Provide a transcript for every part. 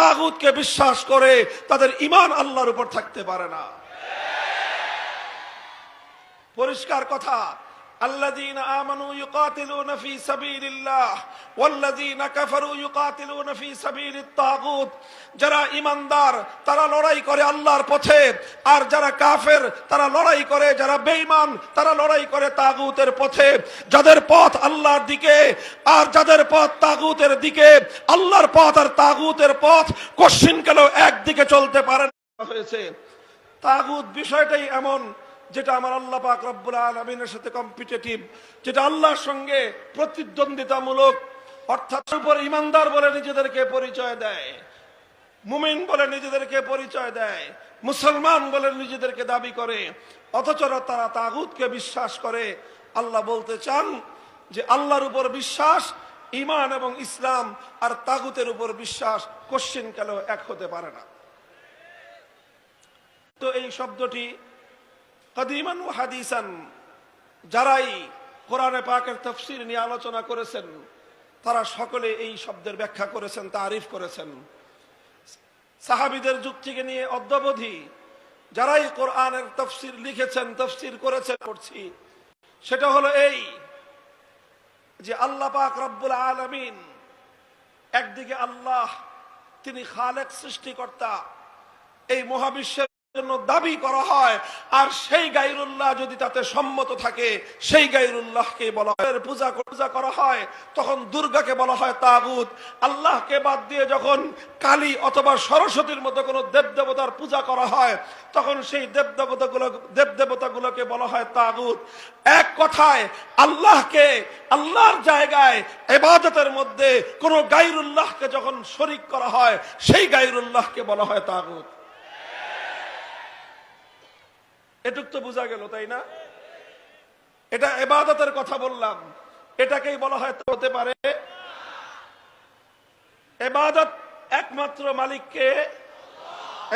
তাগুতকে বিশ্বাস করে তাদের ইমান আল্লাহর উপর থাকতে পারে না। পরিষ্কার কথা الذين آمنوا يقاتلون في سبيل الله والذين كفروا يقاتلون في سبيل الطاغوت যারা ইমানদার তারা লড়াই করে আল্লাহর পথে আর যারা কাফের তারা লড়াই করে যারা বেঈমান তারা লড়াই করে তাগুতের পথে যাদের পথ আল্লাহর দিকে আর যাদের পথ তাগুতের দিকে আল্লাহর পথ আর তাগুতের পথ কশ্চিন কেন একদিকে চলতে পারে না হয়েছে তাগুত বিষয়টাই এমন যেটা আমার আল্লাহ পাক রব্বুল আলমিনের সাথে কম্পিটিটিভ যেটা আল্লাহর সঙ্গে প্রতিদ্বন্দ্বিতামূলক, অর্থাৎ উপর ইমানদার বলে নিজেদেরকে পরিচয় দেয়, মুমিন বলে নিজেদেরকে পরিচয় দেয়, মুসলমান বলে নিজেদেরকে দাবি করে, অথচ তারা তাগুতকে বিশ্বাস করে। আল্লাহ বলতে চান যে আল্লাহর উপর বিশ্বাস ইমান এবং ইসলাম আর তাগুতের উপর বিশ্বাস কোশ্চিন কালেও এক হতে পারে না? তো এই শব্দটি কদিমান হাদিসান যারাই কোরআনে পাকের তফসির নিয়ে আলোচনা করেছেন, তারা সকলে এই শব্দের ব্যাখ্যা করেছেন, তারিফ করেছেন। সাহাবিদের যুগ থেকে নিয়ে অদ্যাবধি যারাই কোরআনের তফসির লিখেছেন, তফসির করেছেন করছি সেটা হলো এই যে আল্লাহ পাক রব্বুল আলমিন একদিকে আল্লাহ, তিনি খালেক সৃষ্টিকর্তা, এই মহাবিশ্বের জন্য দাবি করা হয়। আর সেই গাইরুল্লাহ যদি তাতে সম্মত থাকে, সেই গাইরুল্লাহকে বলা হয়। পূজা পূজা করা হয়, তখন দুর্গাকে বলা হয় তাগুত। আল্লাহকে বাদ দিয়ে যখন কালী অথবা সরস্বতীর মতো কোনো দেব দেবতার পূজা করা হয়, তখন সেই দেব দেবতাগুলো দেব দেবতাগুলোকে বলা হয় তাগুত। এক কথায়, আল্লাহকে, আল্লাহর জায়গায়, এবাদতের মধ্যে কোনো গাইরুল্লাহকে যখন শরিক করা হয়, সেই গাইরুল্লাহকে বলা হয় তাগুত। এটুক তো বোঝা গেল, তাই না? এটা এবাদতের কথা বললাম। এটাকেই বলা হয় হতে পারে এবাদত একমাত্র মালিককে,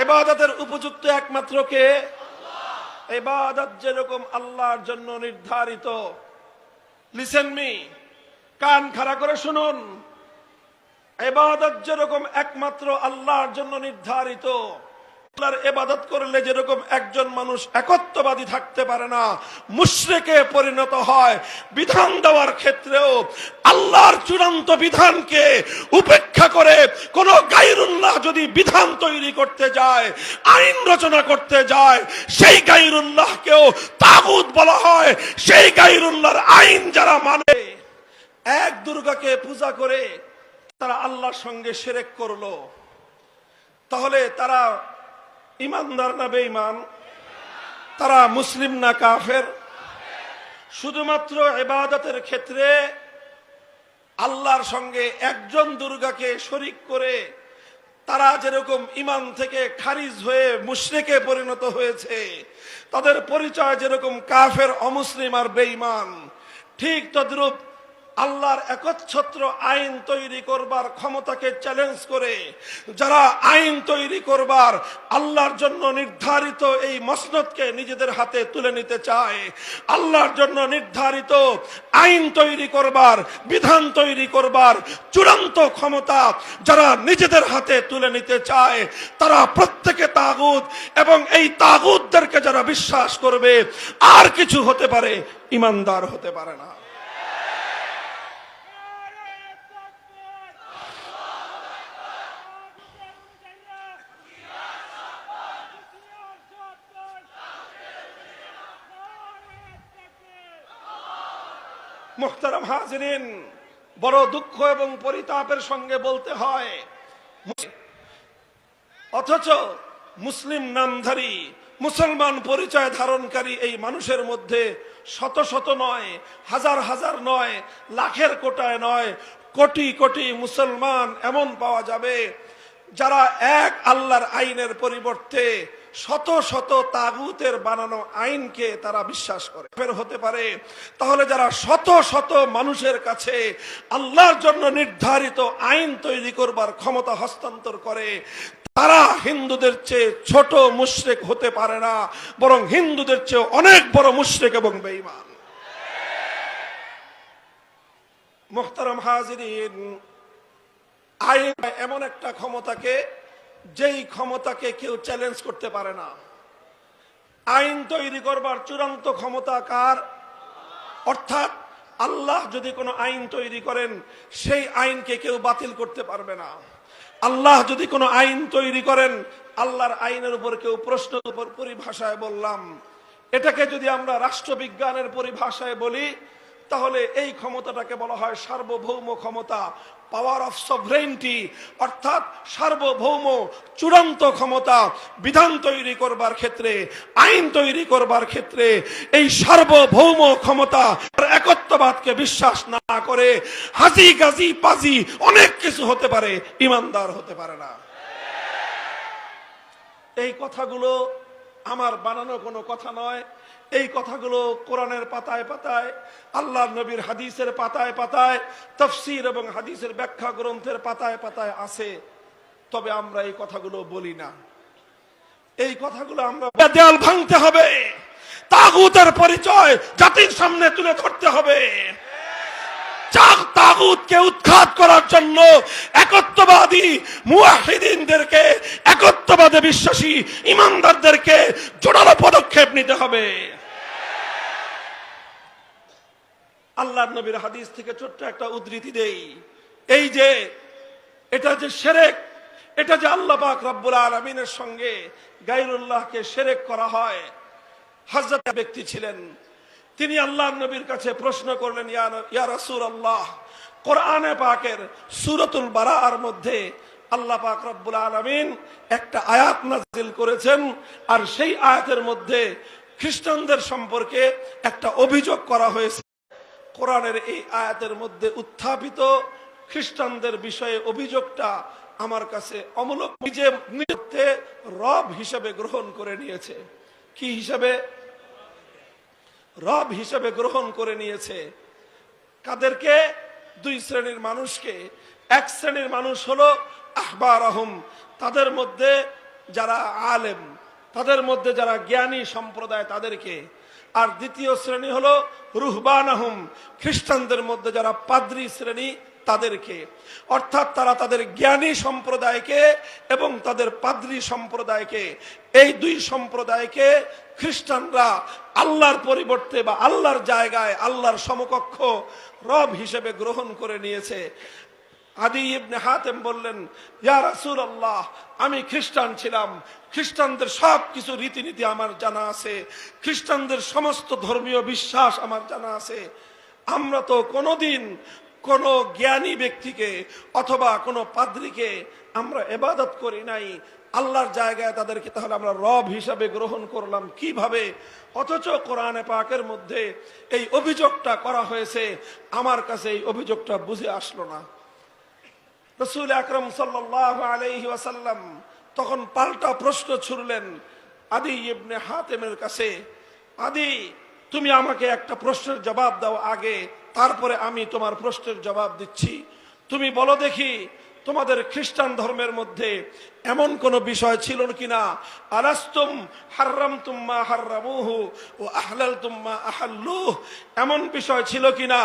এবাদতের উপযুক্ত একমাত্র কে? এবাদত যেরকম আল্লাহর জন্য নির্ধারিত। লিসেন মি কান খাড়া করে শুনুন। এবাদত যেরকম একমাত্র আল্লাহর জন্য নির্ধারিত। আল্লাহর এবাদত করলে যেরকম একজন মানুষ একত্ববাদী থাকতে পারে না, মুশরেকে পরিণত হয়। বিধান দেওয়ার ক্ষেত্রেও আল্লাহর চূড়ান্ত বিধানকে উপেক্ষা করে কোন গাইরুল্লাহ যদি বিধান তৈরি করতে যায়, আইন রচনা করতে যায়, সেই গাইরুল্লাহকেও তাগুত বলা হয়। সেই গাইরুল্লাহর আইন যারা মানে এক দুর্গাকে পূজা করে তারা আল্লাহর সঙ্গে সেরেক করল। তাহলে তারা ইমানদার না বেঈমান, তারা মুসলিম না কাফের। শুধুমাত্র এবাদতের ক্ষেত্রে আল্লাহর সঙ্গে একজন দুর্গাকে শরিক করে তারা যেরকম ইমান থেকে খারিজ হয়ে মুশরিকে পরিণত হয়েছে, তাদের পরিচয় যেরকম কাফের, অমুসলিম আর বেঈমান, ঠিক তদ্রূপ আল্লাহর একচ্ছত্র আইন তৈরি করবার ক্ষমতাকে চ্যালেঞ্জ করে, যারা আইন তৈরি করবার আল্লাহর জন্য নির্ধারিত এই মসনদকে নিজেদের হাতে তুলে নিতে চায়, আল্লাহর জন্য নির্ধারিত আইন তৈরি করবার, বিধান তৈরি করবার চূড়ান্ত ক্ষমতা যারা নিজেদের হাতে তুলে নিতে চায়, তারা প্রত্যেকে তাগুদ এবং এই তাগুদদেরকে যারা বিশ্বাস করবে, আর কিছু হতে পারে, ইমানদার হতে পারে না। মোহতারাম হাজরিন, বড় দুঃখ এবং পরিতাপের সঙ্গে বলতে হয়, অথচ মুসলিম নামধারী, মুসলমান পরিচয় ধারণকারী এই মানুষের মধ্যে শত শত নয়, হাজার হাজার নয়, লাখের কোটায় নয়, কোটি কোটি মুসলমান এমন পাওয়া যাবে যারা এক আল্লাহর আইনের পরিবর্তে শত শত তাগুতের বানানো আইনকে তারা বিশ্বাস করে। ফের হতে পারে। তাহলে যারা শত শত মানুষের কাছে আল্লাহর জন্য নির্ধারিত আইন তৈরি করবার ক্ষমতা হস্তান্তর করে, তারা হিন্দুদের চেয়ে ছোট মুশরেক হতে পারে না, বরং হিন্দুদের চেয়ে অনেক বড় মুশরেক এবং বেঈমান। মোহতারাম হাজিরিন, আইন এমন একটা ক্ষমতাকে যেই ক্ষমতাকে কেউ চ্যালেঞ্জ করতে পারে না। আইন তৈরি করবার চূড়ান্ত ক্ষমতা কার? অর্থাৎ আল্লাহ যদি কোনো আইন তৈরি করেন, সেই আইনকে কেউ বাতিল করতে পারবে না। আল্লাহ যদি কোনো আইন তৈরি করেন, আল্লাহর আইনের উপর কেউ প্রশ্ন উপর পরিভাষায় বললাম। এটাকে যদি আমরা রাষ্ট্রবিজ্ঞানের পরিভাষায় বলি তাহলে এই ক্ষমতাটাকে বলা হয় সার্বভৌম ক্ষমতা পাওয়ার অফ সভরেন্টি অর্থাৎ সার্বভৌম চূড়ান্ত ক্ষমতা, বিধান তৈরি করবার ক্ষেত্রে, আইন তৈরি করবার ক্ষেত্রে এই সার্বভৌম ক্ষমতা একত্ববাদকে বিশ্বাস না করে হাসি গাজি পাজি অনেক কিছু হতে পারে, ইমানদার হতে পারে না। এই কথাগুলো আমার বানানো কোনো কথা নয়। এই কথাগুলো কোরআনের পাতায় পাতায় আল্লাহ নবীর হাদিসের পাতায় পাতায়, তফসির এবং হাদিসের ব্যাখ্যা গ্রন্থের পাতায় পাতায় আছে। তবে আমরা এই কথাগুলো বলি না। এই কথাগুলো আমরা দেয়াল ভাঙতে হবে। তাগুতের পরিচয় জাতির সামনে তুলে ধরতে হবে। তাগুতকে উৎখাত করার জন্য একত্ববাদী মুয়াহিদিনদেরকে, একত্ববাদে বিশ্বাসী ইমানদারদেরকে জোরালো পদক্ষেপ নিতে হবে। আল্লাহ নবীর হাদিস থেকে ছোট্ট একটা উদ্ধৃতি দেই। এই যে, এটা যে সেরেক, এটা যে আল্লাহ পাক রব্বুল আলমিনের সঙ্গে গাইরুল্লাহকে সেরেক করা হয়। হজরত ব্যক্তি ছিলেন, তিনি আল্লাহ নবীর কাছে প্রশ্ন করলেন, ইয়া- রাসূল আল্লাহ কোরআনে পাকের সুরতুল বারার মধ্যে আল্লাহ পাক রব্বুল আলমিন একটা আয়াত নাজিল করেছেন, আর সেই আয়াতের মধ্যে খ্রিস্টানদের সম্পর্কে একটা অভিযোগ করা হয়েছে। কোরআনের এই আয়াতের মধ্যে উত্থাপিত খ্রিস্টানদের বিষয়ে অভিযোগটা আমার কাছে অমূলক। নিজে নিজে রব হিসেবে গ্রহণ করে নিয়েছে। কি হিসাবে? রব হিসেবে গ্রহণ করে নিয়েছে। কাদেরকে? দুই শ্রেণির মানুষকে। এক শ্রেণির মানুষ হলো আহবার আহম তাদের মধ্যে যারা আলেম, তাদের মধ্যে যারা জ্ঞানী সম্প্রদায়, তাদেরকে আর দ্বিতীয় শ্রেণি হলো রুহবান আহম খ্রিস্টানদের মধ্যে যারা পাদ্রী শ্রেণি, তাদেরকে। অর্থাৎ তারা তাদের জ্ঞানী সম্প্রদায়কে এবং তাদের পাদ্রী সম্প্রদায়কে, এই দুই সম্প্রদায়কে খ্রিস্টানরা আল্লাহর পরিবর্তে বা আল্লাহর জায়গায়, আল্লাহর সমকক্ষ রব হিসেবে গ্রহণ করে নিয়েছে। আদি ইবনে হাতেম বললেন, ইয়া রাসূল আল্লাহ আমি খ্রিস্টান ছিলাম খ্রিস্টানদের সব কিছু রীতিনীতি আমার জানা আছে। খ্রিস্টানদের সমস্ত ধর্মীয় বিশ্বাস আমার জানা আছে। আমরা তো কোনোদিন কোনো জ্ঞানী ব্যক্তিকে অথবা কোনো পাদ্রীকে আমরা এবাদত করি নাই। আল্লাহর জায়গায় তাদেরকে তাহলে আমরা রব হিসাবে গ্রহণ করলাম কীভাবে? অথচ কোরআনে পাকের মধ্যে এই অভিযোগটা করা হয়েছে। আমার কাছে এই অভিযোগটা বুঝে আসলো না। রসুল আকরম সাল্লাহ আলাইহি ওয়াসাল্লাম তখন পাল্টা প্রশ্ন ছুড়লেন, আদি ইবনে হাতেমের কাছে, আদি, তুমি আমাকে একটা প্রশ্নের জবাব দাও আগে, তারপরে আমি তোমার প্রশ্নের জবাব দিচ্ছি। তুমি বলো দেখি, তোমাদের খ্রিস্টান ধর্মের মধ্যে এমন কোন বিষয় ছিল কিনা? আলাস্তুম হার্রাম তুম্মা হার্রামুহু ও আহলাল তুম্মা আহাল্লুহ, এমন বিষয় ছিল কিনা?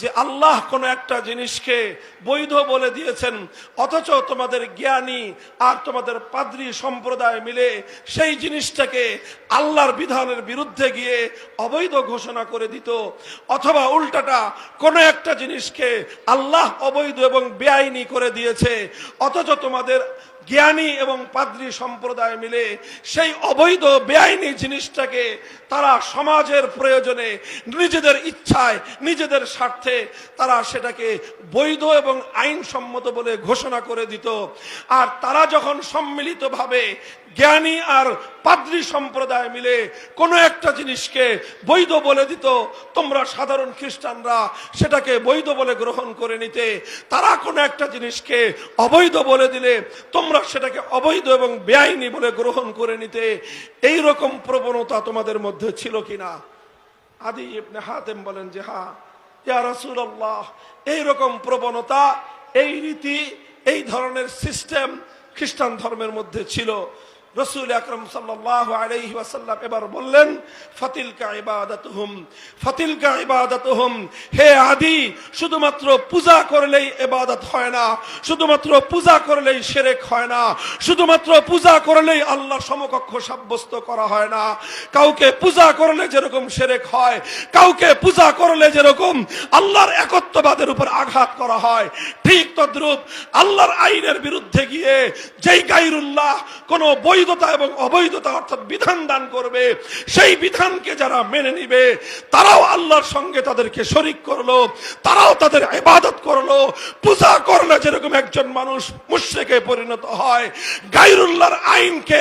যে আল্লাহ কোন একটা জিনিসকে বৈধ বলে দিয়েছেন, অথচ তোমাদের জ্ঞানী আর তোমাদের পাদ্রী সম্প্রদায় মিলে সেই জিনিসটাকে আল্লাহর বিধানের বিরুদ্ধে গিয়ে অবৈধ ঘোষণা করে দিত, অথবা উল্টাটা কোনো একটা জিনিসকে আল্লাহ অবৈধ এবং বেআইনি করে দিয়েছে, অথচ তোমাদের জ্ঞানী এবং পাদ্রী সম্প্রদায় মিলে সেই অবৈধ, বেআইনি জিনিসটাকে তারা সমাজের প্রয়োজনে, নিজেদের ইচ্ছায়, নিজেদের স্বার্থে তারা সেটাকে বৈধ এবং আইনসম্মত বলে ঘোষণা করে দিত। আর তারা যখন সম্মিলিতভাবে জ্ঞানী আর পাদ্রী সম্প্রদায় মিলে কোনো একটা জিনিসকে বৈধ বলে দিত, তোমরা সাধারণ খ্রিস্টানরা সেটাকে বৈধ বলে গ্রহণ করে নিতে, তারা কোনো একটা জিনিসকে অবৈধ বলে দিলে, তোমরা সেটাকে অবৈধ এবং বেআইনি বলে গ্রহণ করে নিতে এই রকম প্রবণতা তোমাদের মধ্যে ছিল কিনা? আদি ইবনে হাতেম বলেন যে, হা, ইয়া রাসূলুল্লাহ এই রকম প্রবণতা, এই রীতি, এই ধরনের সিস্টেম খ্রিস্টান ধর্মের মধ্যে ছিল। রসুল আকরম সাল্লাহ আলাইহি ওয়াসাল্লাম এবার বললেন, ফাতিলকা ইবাদাতুহুম ফাতিলকা ইবাদাতুহুম, হে আদি, শুধুমাত্র পূজা করলেই ইবাদত হয় না, শুধুমাত্র পূজা করলেই শিরক হয় না, শুধুমাত্র পূজা করলেই আল্লাহ সমকক্ষ সাব্যস্ত করা হয় না। কাউকে পূজা করলে যেরকম শিরক হয়, কাউকে পূজা করলে যেরকম আল্লাহর একত্ববাদের উপর আঘাত করা হয়, ঠিক তদ্রুপ আল্লাহর আইনের বিরুদ্ধে গিয়ে যেই গাইরুল্লাহ কোনো কোন বৈধতা এবং অবৈধতা অর্থাৎ বিধান দান করবে। সেই বিধানকে যারা মেনে নিবে, তারাও আল্লাহর সঙ্গে তাদেরকে শরিক করল, তারাও তাদের ইবাদত করল। পূজা করলে যেরকম একজন মানুষ মুশ্রিকে পরিণত হয় গাইরুল্লাহর আইনকে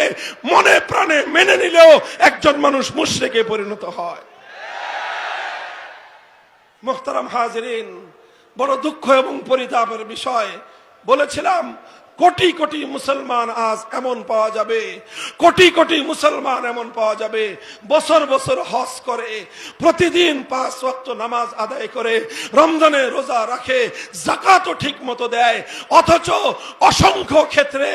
মনে প্রাণে মেনে নিলেও একজন মানুষ মুশ্রিকে পরিণত হয়। মোহতারাম হাজরিন, বড় দুঃখ এবং পরিতাপের বিষয়। বলেছিলাম কোটি কোটি মুসলমান আজ এমন পাওয়া যাবে। কোটি কোটি মুসলমান এমন পাওয়া যাবে। বছর বছর হজ করে, প্রতিদিন পাঁচ ওয়াক্ত নামাজ আদায় করে, রমজানে রোজা রাখে জাকাতও ঠিক মতো দেয়। অথচ অসংখ্য ক্ষেত্রে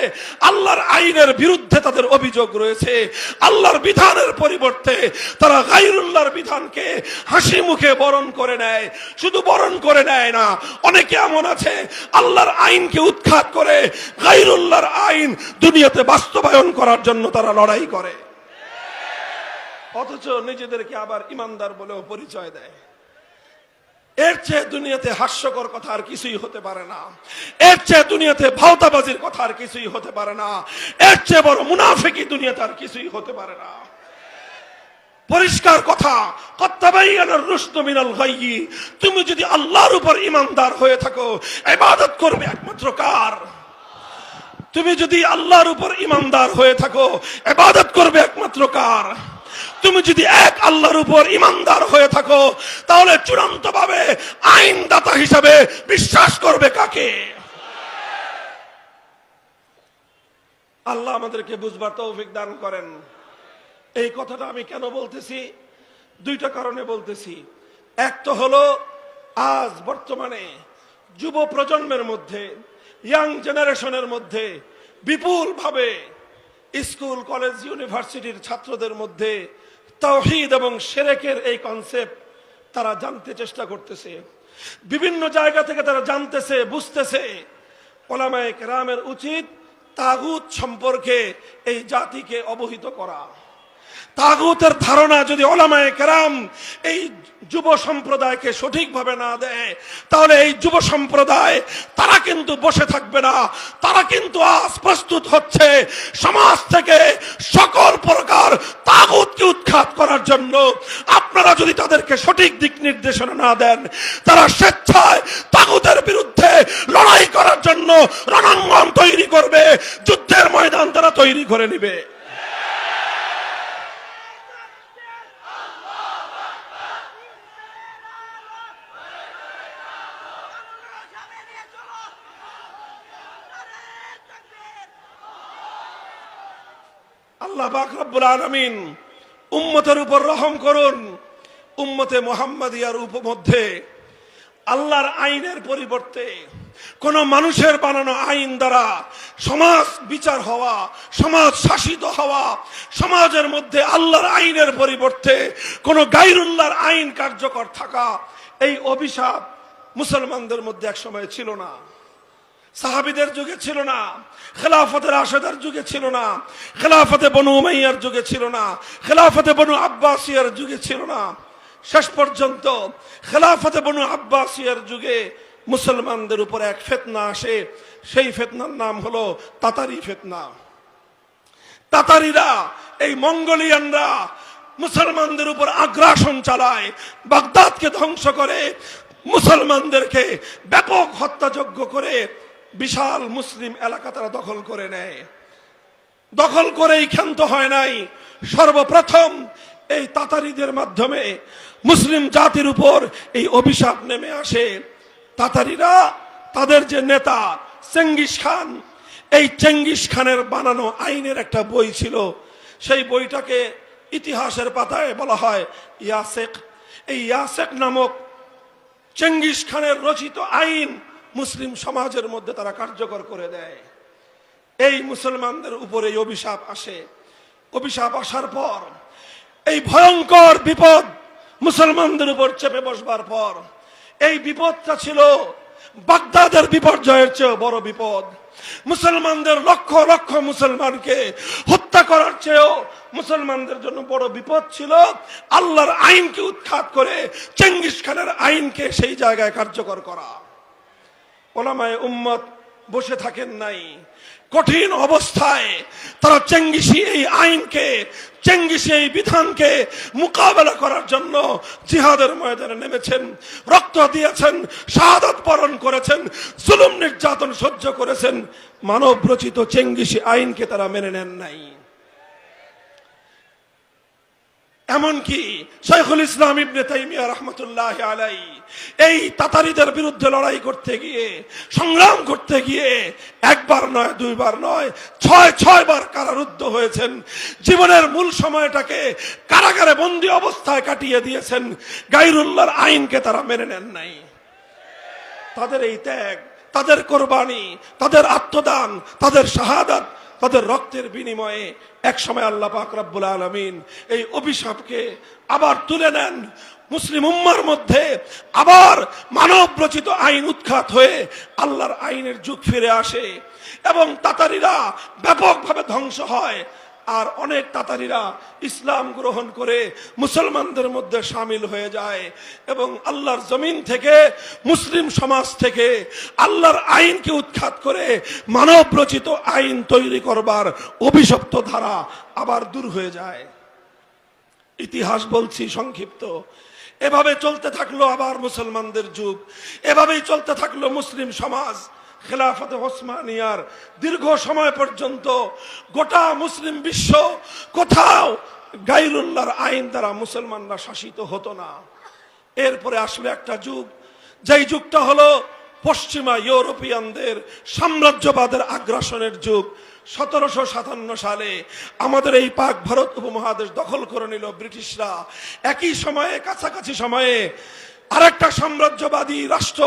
আল্লাহর আইনের বিরুদ্ধে তাদের অভিযোগ রয়েছে। আল্লাহর বিধানের পরিবর্তে তারা গাইরুল্লাহর বিধানকে হাসি মুখে বরণ করে নেয়। শুধু বরণ করে নেয় না, অনেকে এমন আছে, আল্লাহর আইনকে উৎখাত করে গাইরুল্লাহর আইন দুনিয়াতে বাস্তবায়ন করার জন্য তারা লড়াই করে। অথচ নিজেদেরকে আবার ইমানদার বলেও পরিচয় দেয়। এর চেয়ে দুনিয়াতে হাস্যকর কথা আর কিছুই হতে পারে না। এর চেয়ে দুনিয়াতে ভাওতাবাজির কথা আর কিছুই হতে পারে না। এর চেয়ে বড় মুনাফিকি দুনিয়াতে আর কিছুই হতে পারে না। পরিষ্কার কথা তুমি যদি আল্লাহর উপর ইমানদার হয়ে থাকো, ইবাদত করবে একমাত্র কার? তুমি যদি আল্লাহর উপর ইমানদার হয়ে থাকো এবাদত করবে একমাত্র কার? তুমি যদি এক আল্লাহর উপর ইমানদার হয়ে থাকো, তাহলে চূড়ান্ত ভাবে আইনদাতা হিসাবে বিশ্বাস করবে কাকে? আল্লাহ আমাদেরকে বুঝবার তৌফিক দান করেন। এই কথাটা আমি কেন বলতেছি? দুইটা কারণে বলতেছি। এক তো হলো, আজ বর্তমানে যুব প্রজন্মের মধ্যে ইয়াং জেনারেশনের মধ্যে বিপুলভাবে স্কুল, কলেজ, ইউনিভার্সিটির ছাত্রদের মধ্যে তৌহিদ এবং সেরেকের এই কনসেপ্ট তারা জানতে চেষ্টা করতেছে। বিভিন্ন জায়গা থেকে তারা জানতেছে, বুঝতেছে। ওলামায়ে রামের উচিত তাগুত সম্পর্কে এই জাতিকে অবহিত করা। তাগুতের ধারণা যদি ওলামায়ে কেরাম এই যুব সম্প্রদায়কে সঠিকভাবে না দেয়, তাহলে এই যুব সম্প্রদায়, তারা কিন্তু বসে থাকবে না। তারা কিন্তু আজ প্রস্তুত হচ্ছে সমাজ থেকে সকল প্রকার তাগুতকে উৎখাত করার জন্য। আপনারা যদি তাদেরকে সঠিক দিক নির্দেশনা না দেন, তারা স্বেচ্ছায় তাগুতের বিরুদ্ধে লড়াই করার জন্য রণাঙ্গন তৈরি করবে। যুদ্ধের ময়দান তারা তৈরি করে নেবে। আল্লাহ পাক রব্বুল আলামিন উম্মতের উপর রহম করুন। উম্মতে মোহাম্মদিয়ার উপমধ্যে আল্লাহর আইনের পরিবর্তে কোন মানুষের বানানো আইন দ্বারা সমাজ বিচার হওয়া, সমাজ শাসিত হওয়া, সমাজের মধ্যে আল্লাহর আইনের পরিবর্তে কোন গাইরুল্লাহর আইন কার্যকর থাকা, এই অভিশাপ মুসলমানদের মধ্যে এক সময় ছিল না। সাহাবিদের যুগে ছিল না, খেলাফতের আশেদার যুগে ছিল না, খেলাফতে বনু উমাইয়ার যুগে ছিল না, খেলাফতে বনু আব্বাসিয়ার যুগে ছিল না। শেষ পর্যন্ত খেলাফতে বনু আব্বাসিয়ার যুগে মুসলমানদের উপর এক ফেতনা আসে। সেই ফেতনার নাম হলো তাতারি ফেতনা। তাতারিরা, এই মঙ্গোলিয়ানরা মুসলমানদের উপর আগ্রাসন চালায়, বাগদাদকে ধ্বংস করে, মুসলমানদেরকে ব্যাপক হত্যাযজ্ঞ করে বিশাল মুসলিম এলাকা তারা দখল করে নেয়। দখল করেই ক্ষান্ত হয় নাই। সর্বপ্রথম এই তাতারিদের মাধ্যমে মুসলিম জাতির উপর এই অভিশাপ নেমে আসে। তাতারিরা তাদের যে নেতা চেঙ্গিস খান, এই চেঙ্গিস খানের বানানো আইনের একটা বই ছিল। সেই বইটাকে ইতিহাসের পাতায় বলা হয় ইয়াসেক। এই ইয়াসেক নামক চেঙ্গিস খানের রচিত আইন মুসলিম সমাজের মধ্যে তারা কার্যকর করে দেয়। এই মুসলমানদের উপরে অভিশাপ আসে। অভিশাপ আসার পর, এই ভয়ঙ্কর বিপদ মুসলমানদের উপর চেপে বসবার পর, এই বিপদটা ছিল বাগদাদের বিপর্যয়ের চেয়েও বড় বিপদ। মুসলমানদের লক্ষ লক্ষ মুসলমানকে হত্যা করার চেয়েও মুসলমানদের জন্য বড় বিপদ ছিল। আল্লাহর আইনকে উৎখাত করে, চেঙ্গিস খানের আইনকে সেই জায়গায় কার্যকর করা। ওলামায় উম্মত বসে থাকেন নাই। কঠিন অবস্থায় তারা চেঙ্গিসি এই আইনকে, চেঙ্গিসি এই বিধানকে মোকাবেলা করার জন্য জিহাদের ময়দানে নেমেছেন, রক্ত দিয়েছেন, শাহাদত বরণ করেছেন, জুলুম নির্যাতন সহ্য করেছেন। মানব রচিত চেঙ্গিসি আইনকে তারা মেনে নেন নাই। এমনকি শৈখুল ইসলাম ইবনে তাইমিয়া রহমতুল্লাহ আলাই এই তাতারিদের বিরুদ্ধে লড়াই করতে গিয়ে, সংগ্রাম করতে গিয়ে একবার নয়, দুইবার নয়, ছয় ছয় বার কারারুদ্ধ হয়েছেন। জীবনের মূল সময়টাকে কারাগারে বন্দি অবস্থায় কাটিয়ে দিয়েছেন। গাইরুল্লাহর আইনকে তারা মেনে নেন নাই। তাদের এই ত্যাগ, তাদের কোরবানি, তাদের আত্মদান, তাদের শাহাদাত তাদের রক্তের বিনিময়ে এক সময় আল্লাহ পাক রব্বুল আলমিন এই অভিশাপকে আবার তুলে নেন। মুসলিম উম্মার মধ্যে আবার মানব রচিত আইন উৎখাত হয়ে আল্লাহর আইনের যুগ ফিরে আসে এবং তাতারিরা ব্যাপকভাবে ধ্বংস হয়। আর অনেক তাতারিরা ইসলাম গ্রহণ করে মুসলমানদের মধ্যে সামিল হয়ে যায় এবং আল্লাহর জমিন থেকে, মুসলিম সমাজ থেকে আল্লাহর আইনকে উৎখাত করে মানব রচিত আইন তৈরি করবার অভিশপ্ত ধারা আবার দূর হয়ে যায়। ইতিহাস বলছি সংক্ষিপ্ত। এভাবে চলতে থাকল আবার মুসলমানদের যুগ। এভাবেই চলতে থাকল মুসলিম সমাজ। খেলাফতে ওসমানিয়ার দীর্ঘ সময় পর্যন্ত গোটা মুসলিম বিশ্ব কোথাও গাইরুল্লাহর আইন দ্বারা মুসলমানরা শাসিত হতো না। এরপরে আসলে একটা যুগ, যেই যুগটা হলো পশ্চিমা ইউরোপিয়ানদের সাম্রাজ্যবাদের আগ্রাসনের যুগ। সতেরোশো সাতান্ন সালে আমাদের এই পাক ভারত উপমহাদেশ দখল করে নিল ব্রিটিশরা। একই সময়ে, কাছাকাছি সময়ে আরেকটা সাম্রাজ্যবাদী রাষ্ট্র,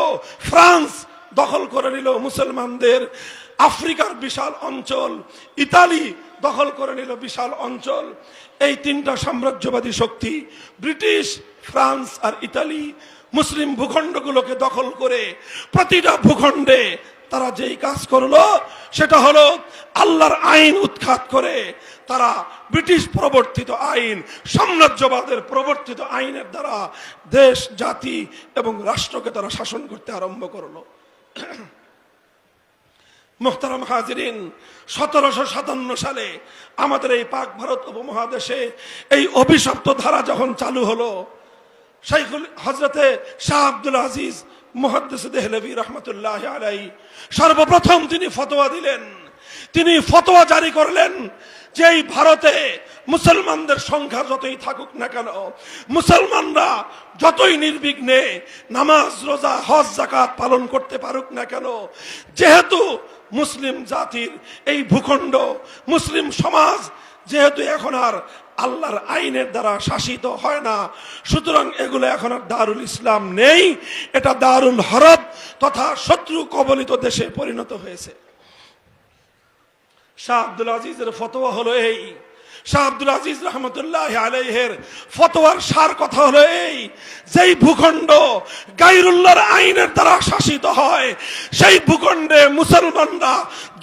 ফ্রান্স দখল করে নিল মুসলমানদের আফ্রিকার বিশাল অঞ্চল, ইতালি দখল করে নিল বিশাল অঞ্চল। এই তিনটা সাম্রাজ্যবাদী শক্তি, ব্রিটিশ, ফ্রান্স আর ইতালি, মুসলিম ভূখণ্ডগুলোকে দখল করে প্রতিটা ভূখণ্ডে তারা যেই কাজ করল, সেটা হলো আল্লাহর আইন উৎখাত করে তারা ব্রিটিশ প্রবর্তিত আইন, সাম্রাজ্যবাদের প্রবর্তিত আইনের দ্বারা দেশ, জাতি এবং রাষ্ট্রকে তারা শাসন করতে আরম্ভ করল। মোহতারাম হাজরিন, সতেরোশো সাতান্ন সালে আমাদের এই পাক ভারত উপমহাদেশে এই অভিশপ্ত ধারা যখন চালু হলো, শাইখুল হজরতে শাহ আব্দুল আজিজ মুহাদ্দিস রহমতুল্লাহ আলাই, সর্বপ্রথম তিনি ফতোয়া দিলেন। তিনি ফতোয়া জারি করলেন যে এই ভারতে মুসলমানদের সংখ্যা যতই থাকুক না কেন, মুসলমানরা যতই নির্বিঘ্নে নামাজ, রোজা, হজ জাকাত পালন করতে পারুক না কেন, যেহেতু মুসলিম জাতির এই ভূখণ্ড, মুসলিম সমাজ যেহেতু এখন আর আল্লাহর আইনের দ্বারা শাসিত হয় না, সুতরাং এগুলো এখন আর দারুল ইসলাম নেই, এটা দারুল হরব তথা শত্রু কবলিত দেশে পরিণত হয়েছে। শাহ আব্দুল আজিজের ফতোয়া হলো এই শাহ আব্দুল আজিজ রহমতুল্লাহ আলাইহের ফতোয়ার সার কথা হলো এই, যেই ভূখণ্ড গাইরুল্লার আইনের দ্বারা শাসিত হয়, সেই ভূখণ্ডে মুসলমানরা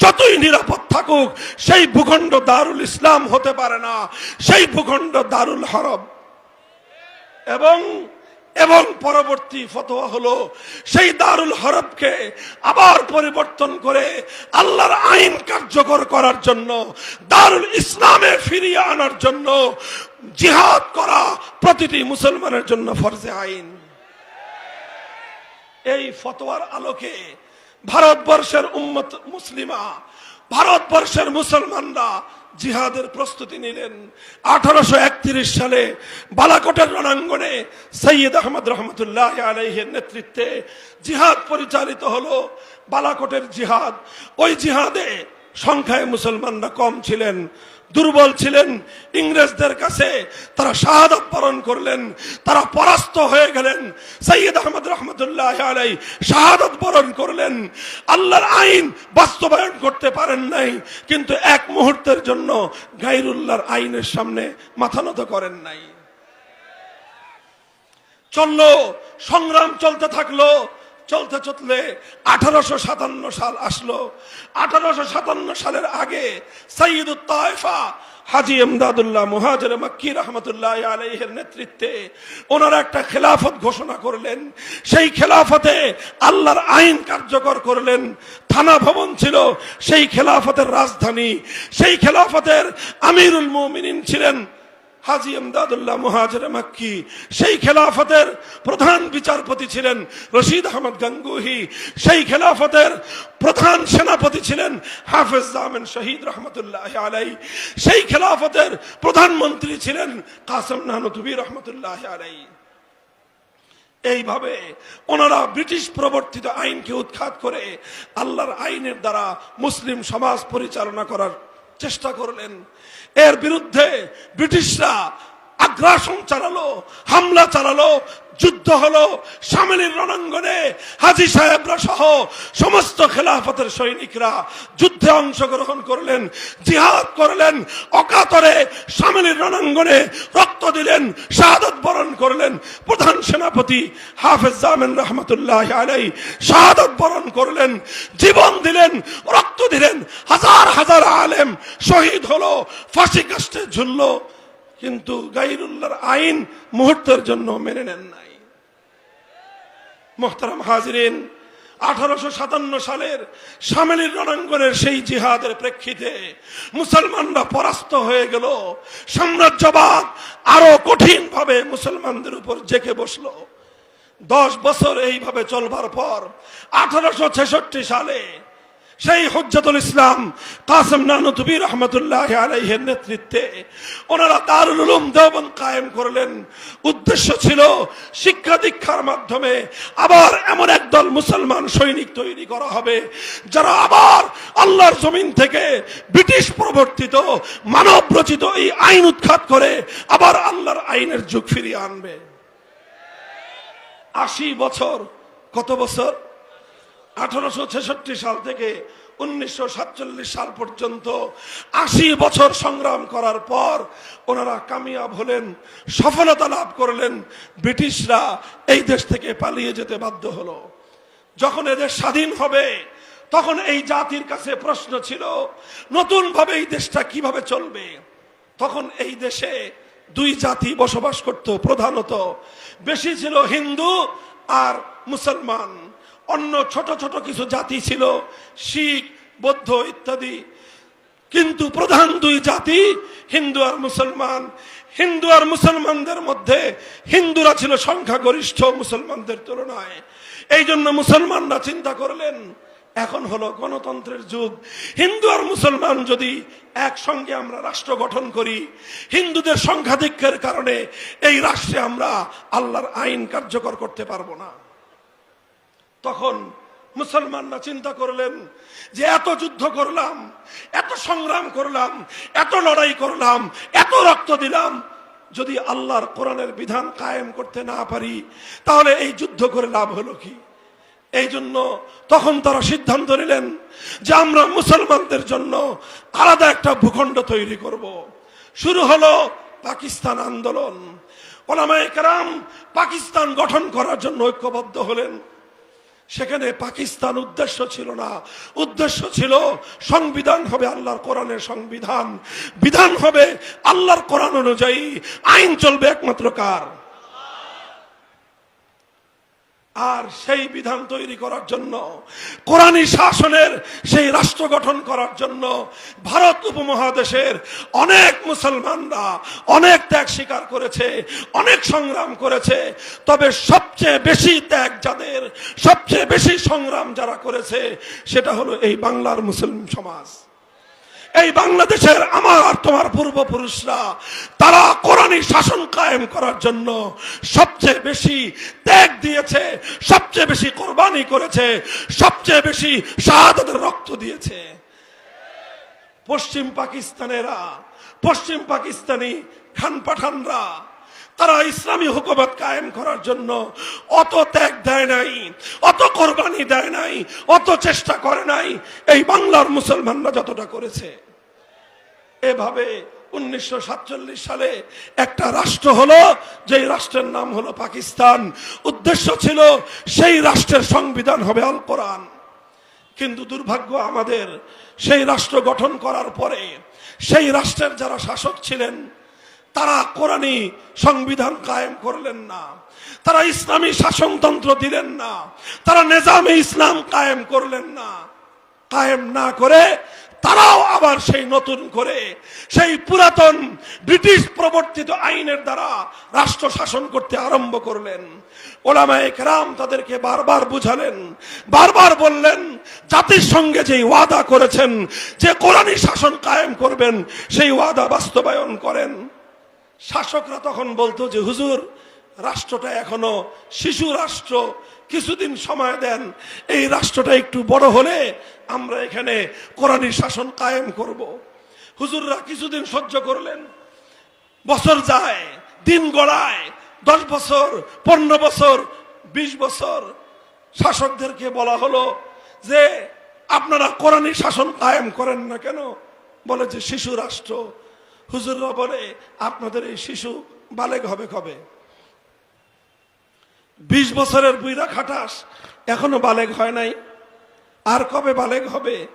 যতই নিরাপদ থাকুক, সেই ভূখণ্ড দারুল ইসলাম হতে পারে না, সেই ভূখণ্ড দারুল হরব এবং এবং পরবর্তী ফতোয়া হলো, সেই দারুল হরফকে আবার পরিবর্তন করে আল্লাহর আইন কার্যকর করার জন্য, দারুল ইসলামে ফিরিয়ে আনার জন্য জিহাদ করা প্রতিটি মুসলমানের জন্য ফরজে আইন। এই ফতোয়ার আলোকে ভারতবর্ষের উম্মত মুসলিমা, ভারতবর্ষের মুসলমানরা জিহাদের প্রস্তুতি নিলেন। আঠারোশো একত্রিশ সালে বালাকোটের রণাঙ্গনে সৈয়দ আহমদ রহমতুল্লাহ আলহের নেতৃত্বে জিহাদ পরিচালিত হল। বালাকোটের জিহাদ। ওই জিহাদে সংখ্যায় মুসলমানরা কম ছিলেন। দুর্বল ছিলেন। ইংরেজদের কাছে তারা শাহাদত বরণ করলেন, তারা পরাস্ত হয়ে গেলেন। সৈয়দ আহমদ রহমতুল্লাহ আলাই শাহাদত বরণ করলেন। আল্লাহর আইন বাস্তবায়ন করতে পারেন নাই, কিন্তু এক মুহূর্তের জন্য গাইরুল্লাহর আইনের সামনে মাথা নত করেন নাই। চলল, সংগ্রাম চলতে থাকল চলতে চলতে আঠারোশো সাতান্ন সাল আসলো। আঠারোশো সাতান্ন সালের আগে সঈদুত তাইফা হাজি এমদাদুল্লাহ মুহাজের মক্কি রহমতুল্লাহ আলাইহের নেতৃত্বে ওনারা একটা খেলাফত ঘোষণা করলেন। সেই খেলাফতে আল্লাহর আইন কার্যকর করলেন। থানা ভবন ছিল, সেই খেলাফতের রাজধানী। সেই খেলাফতের আমিরুল মুমিনিন ছিলেন। হাজি এমদাদুল্লাহ মুহাজের মাক্কি, সেই খেলাফতের প্রধান বিচারপতি ছিলেন রশিদ আহমদ গাঙ্গুহি, সেই খেলাফতের প্রধান সেনাপতি ছিলেন হাফেজ জামেন শহীদ রহমতুল্লাহ আলাই, সেই খেলাফতের প্রধানমন্ত্রী ছিলেন কাসম নানতুবি রহমতুল্লাহ আলাই। এইভাবে ওনারা ব্রিটিশ প্রবর্তিত আইনকে উৎখাত করে আল্লাহর আইনের দ্বারা মুসলিম সমাজ পরিচালনা করার চেষ্টা করলেন। এর বিরুদ্ধে ব্রিটিশরা আগ্রাসন চালালো হামলা চালালো যুদ্ধ হলো সামিলির রণাঙ্গনে। হাজি সাহেবরা সহ সমস্ত খেলাফতের সৈনিকরা যুদ্ধে অংশগ্রহণ করলেন, জিহাদ করলেন, অকাতরে সামিলির রণাঙ্গনে রক্ত দিলেন, শাহাদত বরণ করলেন। প্রধান সেনাপতি হাফেজ জামেন রহমতুল্লাহ আলাই শাহাদত বরণ করলেন, জীবন দিলেন, রক্ত দিলেন। হাজার হাজার আলেম শহীদ হলো, ফাঁসি কাষ্টে ঝুলল। কিন্তু গাইরুল্লাহর আইন মুহূর্তের জন্য মেনে নেন নাই। মোহতারাম হাজরিন, আঠারোশো সাতান্ন সালের সামেলির রণাঙ্গনের সেই জিহাদের প্রেক্ষিতে মুসলমানরা পরাস্ত হয়ে গেল। সাম্রাজ্যবাদ আরও কঠিন ভাবে মুসলমানদের উপর জেকে বসল। দশ বছর এইভাবে চলবার পর আঠারোশো ছেষট্টি সালে সেই হজ্জাতুল ইসলাম কাসম নানুতুবি রহমতুল্লাহ আলাইহের নেতৃত্বে ওনারা দারুল উলুম দেওবন্দ কায়েম করলেন। উদ্দেশ্য ছিল শিক্ষা দীক্ষার মাধ্যমে আবার এমন একদল মুসলমান সৈনিক তৈরি করা হবে, যারা আবার আল্লাহর জমিন থেকে ব্রিটিশ প্রবর্তিত মানব রচিত এই আইন উৎখাত করে আবার আল্লাহর আইনের যুগ ফিরিয়ে আনবে। আশি বছর, কত বছর? আঠারোশো ছেষট্টি সাল থেকে উনিশশো সাতচল্লিশ সাল পর্যন্ত আশি বছর সংগ্রাম করার পর ওনারা কামিয়াব হলেন, সফলতা লাভ করলেন, ব্রিটিশরা এই দেশ থেকে পালিয়ে যেতে বাধ্য হলো। যখন এদের স্বাধীন হবে, তখন এই জাতির কাছে প্রশ্ন ছিল নতুন ভাবে এই দেশটা কীভাবে চলবে? তখন এই দেশে দুই জাতি বসবাস করত, প্রধানত বেশি ছিল হিন্দু আর মুসলমান। অন্য ছোট ছোট কিছু জাতি ছিল, শিখ, বৌদ্ধ ইত্যাদি। কিন্তু প্রধান দুই জাতি হিন্দু আর মুসলমান। হিন্দু আর মুসলমানদের মধ্যে হিন্দুরা ছিল সংখ্যাগরিষ্ঠ মুসলমানদের তুলনায়। এই জন্য মুসলমানরা চিন্তা করলেন, এখন হলো গণতন্ত্রের যুগ। হিন্দু আর মুসলমান যদি একসঙ্গে আমরা রাষ্ট্র গঠন করি, হিন্দুদের সংখ্যাধিক্যের কারণে এই রাষ্ট্রে আমরা আল্লাহর আইন কার্যকর করতে পারব না। তখন মুসলমানরা চিন্তা করলেন যে এত যুদ্ধ করলাম, এত সংগ্রাম করলাম, এত লড়াই করলাম, এত রক্ত দিলাম, যদি আল্লাহর কোরআনের বিধান কায়েম করতে না পারি, তাহলে এই যুদ্ধ করে লাভ হলো কি? এই জন্য তখন তারা সিদ্ধান্ত নিলেন যে আমরা মুসলমানদের জন্য আলাদা একটা ভূখণ্ড তৈরি করব। শুরু হলো পাকিস্তান আন্দোলন। ওলামায় কেরাম পাকিস্তান গঠন করার জন্য ঐক্যবদ্ধ হলেন। সেখানে পাকিস্তান উদ্দেশ্য ছিল না। উদ্দেশ্য ছিল সংবিধান হবে আল্লাহর কোরআনের সংবিধান। বিধান হবে আল্লাহর কোরআন অনুযায়ী আইন চলবে একমাত্র কার? আর সেই বিধান তৈরি করার জন্য, কোরআনী শাসনের সেই রাষ্ট্র গঠন করার জন্য ভারত উপমহাদেশের অনেক মুসলমানরা অনেক ত্যাগ স্বীকার করেছে, অনেক সংগ্রাম করেছে। তবে সবচেয়ে বেশি ত্যাগ যাদের, সবচেয়ে বেশি সংগ্রাম যারা করেছে, সেটা হলো এই বাংলার মুসলিম সমাজ। এই বাংলাদেশের আমার, তোমার পূর্বপুরুষরা, তারা কোরআনী শাসন কায়েম করার জন্য সবচেয়ে বেশি ত্যাগ দিয়েছে, সবচেয়ে বেশি কোরবানি করেছে, সবচেয়ে বেশি শাহাদাতের রক্ত দিয়েছে। পশ্চিম পাকিস্তানেরা, পশ্চিম পাকিস্তানি খান পাঠানরা তারা ইসলামী হুকুমত কায়েম করার জন্য অত ত্যাগ দেয় নাই, অত কোরবানি দেয় নাই, অত চেষ্টা করে নাই। এই বাংলার মুসলমানরা যতটা করেছে। এভাবে উনিশশো সাতচল্লিশ সালে একটা রাষ্ট্র হলো, যেই রাষ্ট্রের নাম হলো পাকিস্তান। উদ্দেশ্য ছিল সেই রাষ্ট্রের সংবিধান হবে আল কোরআন। কিন্তু দুর্ভাগ্য আমাদের, সেই রাষ্ট্র গঠন করার পরে সেই রাষ্ট্রের যারা শাসক ছিলেন তারা কোরআনী সংবিধান কায়েম করলেন না। তারা ইসলামী শাসনতন্ত্র দিলেন না। তারা নিজামে ইসলাম কায়েম করলেন না। কায়েম না করে তারাও আবার সেই নতুন করে, সেই পুরাতন ব্রিটিশ প্রবর্তিত আইনের দ্বারা রাষ্ট্র শাসন করতে আরম্ভ করলেন। ওলামায়ে কেরাম তাদেরকে বারবার বুঝালেন, বারবার বললেন, জাতির সঙ্গে যে ওয়াদা করেছেন, যে কোরআনী শাসন কায়েম করবেন, সেই ওয়াদা বাস্তবায়ন করেন। শাসকরা তখন বলতো যে, হুজুর, রাষ্ট্রটা এখনও শিশু রাষ্ট্র। কিছুদিন সময় দেন, এই রাষ্ট্রটা একটু বড় হলে আমরা এখানে কোরআনী শাসন কায়েম করব। হুজুররা কিছুদিন সহ্য করলেন। বছর যায়, দিন গড়ায়, দশ বছর, পনেরো বছর, বিশ বছর। শাসকদেরকে বলা হলো যে, আপনারা কোরআনী শাসন কায়েম করেন না কেন? বলে যে, শিশু রাষ্ট্র হুজুররা বলে আপনাদের এই শিশু বালেগ হবে কবে? বিশ বছরের বুইরা খাটাস, এখনও বালেগ হয় নাই। আর কবে বালেগ হবে?